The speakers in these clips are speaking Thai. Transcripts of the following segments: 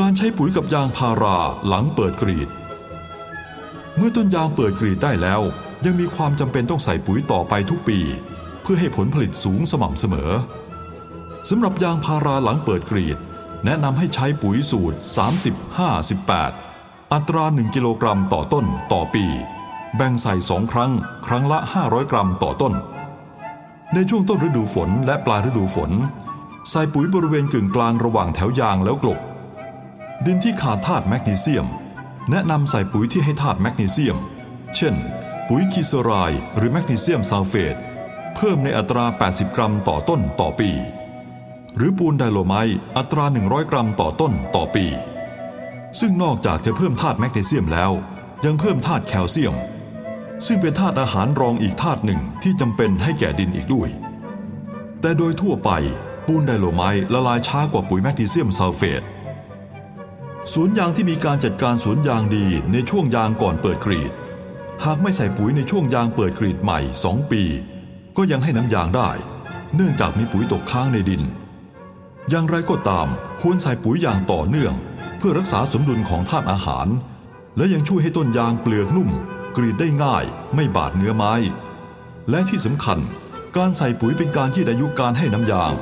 การใช้ปุ๋ยกับยางพาราหลังเปิดกรีด เมื่อต้นยางเปิดกรีดได้แล้ว ยังมีความจำเป็นต้องใส่ปุ๋ยต่อไปทุกปี เพื่อให้ผลผลิตสูงสม่ำเสมอสำหรับยางพาราหลังเปิดกรีด แนะนำให้ใช้ปุ๋ยสูตร 30-58 อัตรา 1 กิโลกรัมต่อต้นต่อปี แบ่งใส่2ครั้ง ครั้งละ 500 กรัมต่อต้น ในช่วงต้นฤดูฝนและปลายฤดูฝน ใส่ปุ๋ยบริเวณกึ่งกลางระหว่างแถวยางแล้วกลบ ดินที่ขาดธาตุแมกนีเซียม แนะนำใส่ปุ๋ยที่ให้ธาตุแมกนีเซียม เช่น ปุ๋ยคีโซไรด์หรือแมกนีเซียมซัลเฟต เพิ่มในอัตรา 80 กรัมต่อต้นต่อปี หรือปูนไดโลไมต์อัตรา 100 กรัมต่อต้นต่อปี ซึ่งนอกจากจะเพิ่มธาตุแมกนีเซียมแล้ว ยังเพิ่มธาตุแคลเซียม ซึ่งเป็นธาตุอาหารรองอีกธาตุหนึ่งที่จำเป็นให้แก่ดินอีกด้วย แต่โดยทั่วไปปูนไดโลไมต์ละลายช้ากว่าปุ๋ยแมกนีเซียมซัลเฟต สวนยางที่มีการจัดการสวนยางดีในช่วงยางก่อนเปิดกรีด หากไม่ใส่ปุ๋ยในช่วงยางเปิดกรีดใหม่ 2 ปี ก็ยังให้น้ำยางได้ เนื่องจากมีปุ๋ยตกค้างในดิน อย่างไรก็ตามควรใส่ปุ๋ยอย่างต่อเนื่อง เพื่อรักษาสมดุลของธาตุอาหาร และยังช่วยให้ต้นยางเปลือกนุ่ม กรีดได้ง่าย ไม่บาดเนื้อไม้ และที่สำคัญ การใส่ปุ๋ยเป็นการยืดอายุการให้น้ำยาง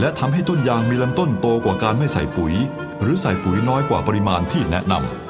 และทำให้ต้นยางมีลำต้นโตกว่าการไม่ใส่ปุ๋ย หรือใส่ปุ๋ยน้อยกว่าปริมาณที่แนะนำ